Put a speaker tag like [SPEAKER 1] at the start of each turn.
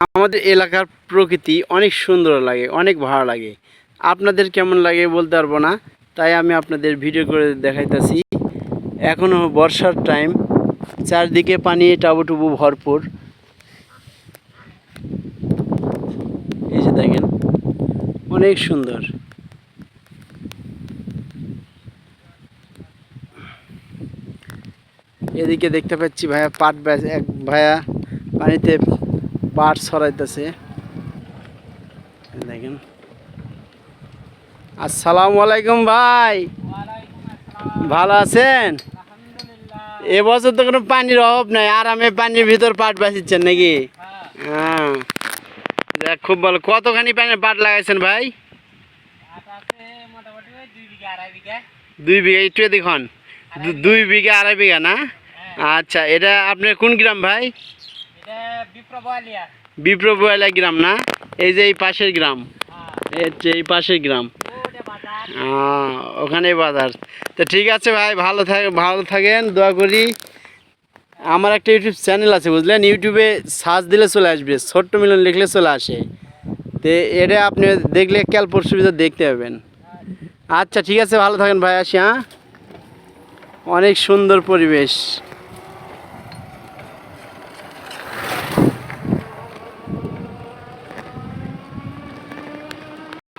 [SPEAKER 1] আমাদের এলাকার প্রকৃতি অনেক সুন্দর লাগে, অনেক ভালো লাগে। আপনাদের কেমন লাগে বলতে পারব না, তাই আমি আপনাদের ভিডিও করে দেখাইতেছি। এখনও বর্ষার টাইম চারদিকে পানি, টাবুটুবু ভরপুর। এই যে দেখেন, অনেক সুন্দর। এদিকে দেখতে পাচ্ছি ভাইয়া পাট এক ভাইয়া পানিতে পাট ছড়াইতেছে। দেখেন। আসসালামু আলাইকুম ভাই। ভালো আছেন? এবছর তো কোনো পানির অভাব নাই আরামে পানির ভিতর পাট বাঁচিচ্ছেন নাকি? হ্যাঁ। যাক খুব ভালো। কতখানি পানি পাট লাগাইছেন ভাই? দুই বিঘা একটু দেখুন দুই বিঘা আড়াই বিঘা না? আচ্ছা এটা আপনার কোন গ্রাম ভাই? বিপ্রবয়লা গ্রাম না? এই যে এই পাশের গ্রাম। এই হচ্ছে এই পাশের গ্রাম। আহ, ওখানে বাজার। তো ঠিক আছে ভাই ভালো থাক ভালো থাকেন দোয়া করি। আমার একটা ইউটিউব চ্যানেল আছে বুঝলেন? ইউটিউবে সার্চ দিলে চলে আসবে ছোট্ট মিলন লিখলে চলে আসে। তো এটা আপনি দেখলে কাল পরশু ভিতর দেখতে পাবেন। আচ্ছা ঠিক আছে ভালো থাকেন ভাই আসি হ্যাঁ? অনেক সুন্দর পরিবেশ।